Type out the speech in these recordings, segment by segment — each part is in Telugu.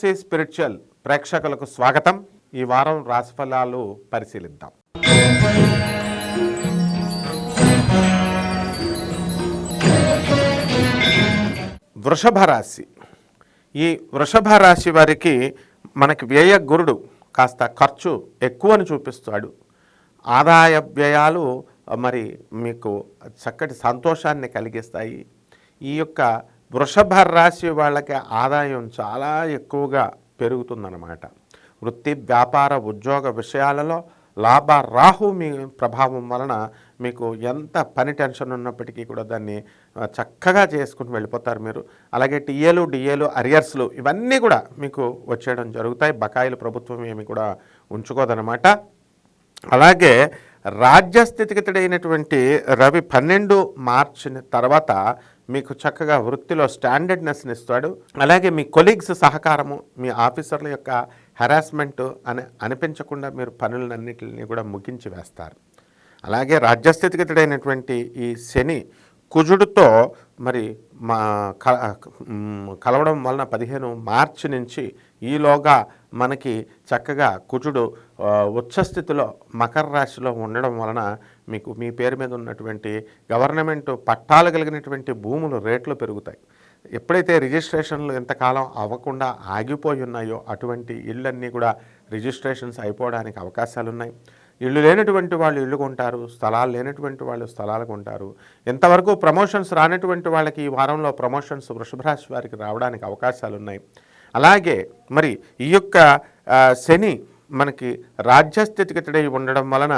స్పిరిచువల్ ప్రేక్షకులకు స్వాగతం. ఈ వారం రాశిఫలాలు పరిశీలిద్దాం. వృషభ రాశి. ఈ వృషభ రాశి వారికి మనకి వ్యయ గురుడు కాస్త ఖర్చు ఎక్కువని చూపిస్తాడు. ఆదాయ వ్యయాలు మరి మీకు చక్కటి సంతోషాన్ని కలిగిస్తాయి. ఈ యొక్క వృషభ రాశి వాళ్ళకి ఆదాయం చాలా ఎక్కువగా పెరుగుతుందన్నమాట. వృత్తి వ్యాపార ఉద్యోగ విషయాలలో లాభ రాహు మీ ప్రభావం వలన మీకు ఎంత పని టెన్షన్ ఉన్నప్పటికీ కూడా దాన్ని చక్కగా చేసుకుని వెళ్ళిపోతారు మీరు. అలాగే టీఏలు డిఏలు అరియర్స్లు ఇవన్నీ కూడా మీకు వచ్చేయడం జరుగుతాయి. బకాయిలు ప్రభుత్వం ఏమి కూడా ఉంచుకోదనమాట అలాగే రాజ్యస్థితిగతుడైనటువంటి రవి పన్నెండు మార్చి తర్వాత మీకు చక్కగా వృత్తిలో స్టాండర్డ్నెస్ని ఇస్తాడు. అలాగే మీ కొలీగ్స్ సహకారము మీ ఆఫీసర్ల యొక్క హెరాస్మెంట్ అని అనిపించకుండా మీరు పనులన్నింటిని కూడా ముగించి వేస్తారు. అలాగే రాజ్యస్థితిగతుడైనటువంటి ఈ శని కుజుడితో మరి మా క కలవడం వలన పదిహేను మార్చి నుంచి ఈలోగా మనకి చక్కగా కుజుడు ఉచ్చస్థితిలో మకర రాశిలో ఉండడం వలన మీకు మీ పేరు మీద ఉన్నటువంటి గవర్నమెంట్ పట్టాలు కలిగినటువంటి భూములు రేట్లు పెరుగుతాయి. ఎప్పుడైతే రిజిస్ట్రేషన్లు ఎంతకాలం అవ్వకుండా ఆగిపోయి ఉన్నాయో అటువంటి ఇళ్ళన్నీ కూడా రిజిస్ట్రేషన్స్ అయిపోవడానికి అవకాశాలు ఉన్నాయి ఇల్లు లేనటువంటి వాళ్ళు ఇల్లు కొంటారు స్థలాలు లేనటువంటి వాళ్ళు స్థలాలు కొంటారు. ఎంతవరకు ప్రమోషన్స్ రానటువంటి వాళ్ళకి ఈ వారంలో ప్రమోషన్స్ వృషభరాశి వారికి రావడానికి అవకాశాలు ఉన్నాయి. అలాగే మరి ఈ యొక్క శని మనకి రాజ్యస్థితిగతుడై ఉండడం వలన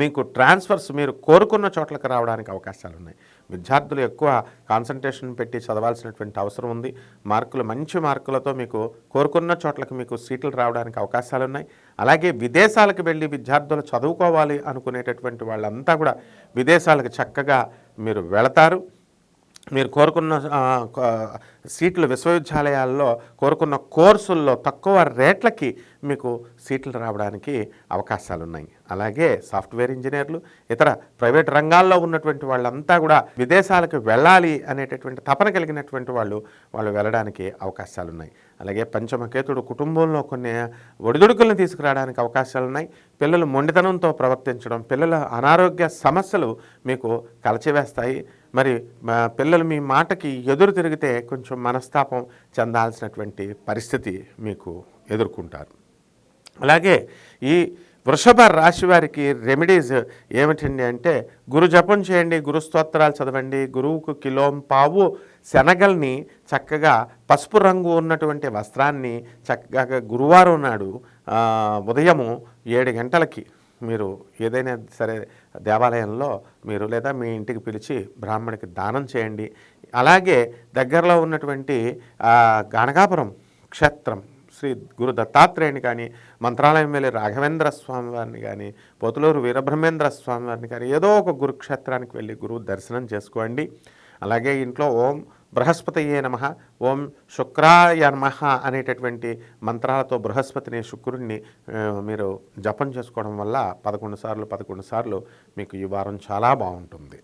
మీకు ట్రాన్స్ఫర్స్ మీరు కోరుకున్న చోట్లకు రావడానికి అవకాశాలు ఉన్నాయి. విద్యార్థులు ఎక్కువ కాన్సన్ట్రేషన్ పెట్టి చదవాల్సినటువంటి అవసరం ఉంది. మార్కులు మంచి మార్కులతో మీకు కోరుకున్న చోట్లకు మీకు సీట్లు రావడానికి అవకాశాలు ఉన్నాయి. అలాగే విదేశాలకు వెళ్ళి విద్యార్థులు చదువుకోవాలి అనుకునేటటువంటి వాళ్ళంతా కూడా విదేశాలకు చక్కగా మీరు వెళతారు. మీరు కోరుకున్న సీట్లు విశ్వవిద్యాలయాల్లో కోరుకున్న కోర్సుల్లో తక్కువ రేట్లకి మీకు సీట్లు రావడానికి అవకాశాలు ఉన్నాయి అలాగే సాఫ్ట్వేర్ ఇంజనీర్లు ఇతర ప్రైవేట్ రంగాల్లో ఉన్నటువంటి వాళ్ళంతా కూడా విదేశాలకు వెళ్ళాలి అనేటటువంటి తపన కలిగినటువంటి వాళ్ళు వాళ్ళు వెళ్ళడానికి అవకాశాలు ఉన్నాయి అలాగే పంచమకేతుడు కుటుంబంలో కొన్ని ఒడిదుడుకులను తీసుకురావడానికి అవకాశాలు ఉన్నాయి పిల్లలు మొండితనంతో ప్రవర్తించడం పిల్లల అనారోగ్య సమస్యలు మీకు కలచివేస్తాయి. మరి మా పిల్లలు మీ మాటకి ఎదురు తిరిగితే కొంచెం మనస్తాపం చెందాల్సినటువంటి పరిస్థితి మీకు ఎదుర్కొంటారు. అలాగే ఈ వృషభ రాశి వారికి రెమెడీస్ ఏమిటండి అంటే గురు జపం చేయండి గురు స్తోత్రాలు చదవండి గురువుకు కిలోం పావు శనగల్ని చక్కగా పసుపు రంగు ఉన్నటువంటి వస్త్రాన్ని చక్కగా గురువారం నాడు ఉదయము ఏడు గంటలకి మీరు ఏదైనా సరే దేవాలయంలో మీరు లేదా మీ ఇంటికి పిలిచి బ్రాహ్మణికి దానం చేయండి. అలాగే దగ్గరలో ఉన్నటువంటి గణగాపురం క్షేత్రం శ్రీ గురు దత్తాత్రేయుని కానీ మంత్రాలయం వెళ్ళి రాఘవేంద్ర స్వామి వారిని కానీ పోతులూరు వీరబ్రహ్మేంద్ర స్వామి వారిని కానీ ఏదో ఒక గురుక్షేత్రానికి వెళ్ళి గురువు దర్శనం చేసుకోండి. అలాగే ఇంట్లో ఓం బృహస్పతియే నమ. ఓం శుక్రాయ నమ అనేటటువంటి మంత్రాలతో బృహస్పతిని శుక్రుడిని మీరు జపం చేసుకోవడం వల్ల పదకొండు సార్లు పదకొండు సార్లు మీకు ఈ వారం చాలా బాగుంటుంది.